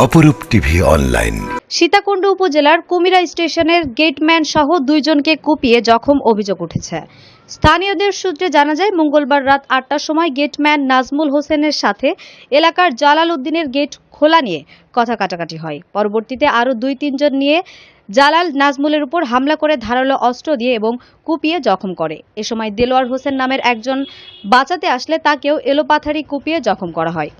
অপরূপ TV online. Sitakunda উপজেলার কুমিরা স্টেশনের গেটম্যান সহ দুইজনকে কুপিয়ে জখম অভিযোগ উঠেছে। স্থানীয়দের সূত্রে জানা যায়, মঙ্গলবার রাত আটটার সময় গেটম্যান নাজমুল হোসেনের সাথে এলাকার জালাল উদ্দিনের গেট খোলা নিয়ে কথা কাটাকাটি হয়। পরবর্তীতে আরও দুই, তিনজন নিয়ে জালাল নাজমুলের উপর হামলা করে ধারালো অস্ত্র দিয়ে এবং কুপিয়ে জখম করে। এ সময় দেলোয়ার হোসেন নামের একজন বাঁচাতে আসলে তাকেও এলোপাথারি কুপিয়ে জখম করা হয়।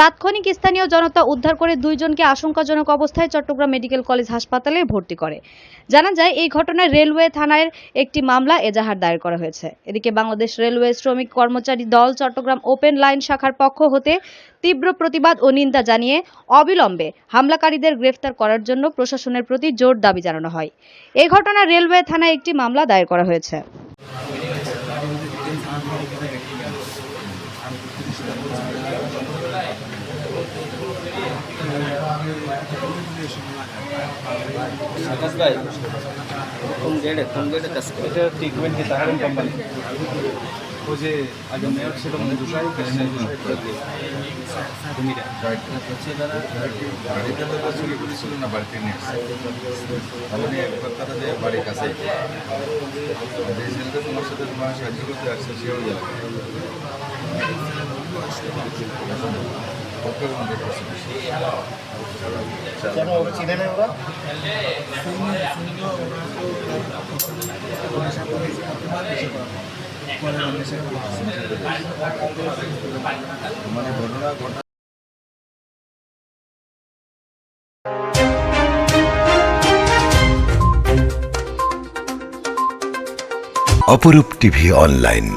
তাৎক্ষণিক স্থানীয় জনতা উদ্ধার করে দুইজনকে আশঙ্কাজনক অবস্থায় চট্টগ্রাম মেডিকেল কলেজ হাসপাতালে ভর্তি করে। জানা যায়, এই ঘটনায় রেলওয়ে থানায় একটি মামলা এজাহার দায়ের করা হয়েছে। এদিকে বাংলাদেশ রেলওয়ে শ্রমিক কর্মচারী দল চট্টগ্রাম ওপেন লাইন শাখার পক্ষ হতে তীব্র প্রতিবাদ ও নিন্দা জানিয়ে অবিলম্বে হামলাকারীদের গ্রেফতার করার জন্য প্রশাসনের প্রতি জোর দাবি জানানো হয়। এই ঘটনায় রেলওয়ে থানায় একটি মামলা দায়ের করা হয়েছে। এটা ট্রিটমেন্ট কি তাহারেন কোম্পানি ও যে আগে মেয়র ছিল মানে দুশাই কুমিরা বাড়িতে তো তো চুরি করেছিল না বাড়িতে নিয়ে আসছে তাহলে এক কথা যে বাড়ির কাছে যে ছেলেটা তোমার সাথে তোমার সাহায্য করতে আসছে সেও যাবে পক্ষের মধ্যে করছে। অপরূপ টিভি অনলাইন।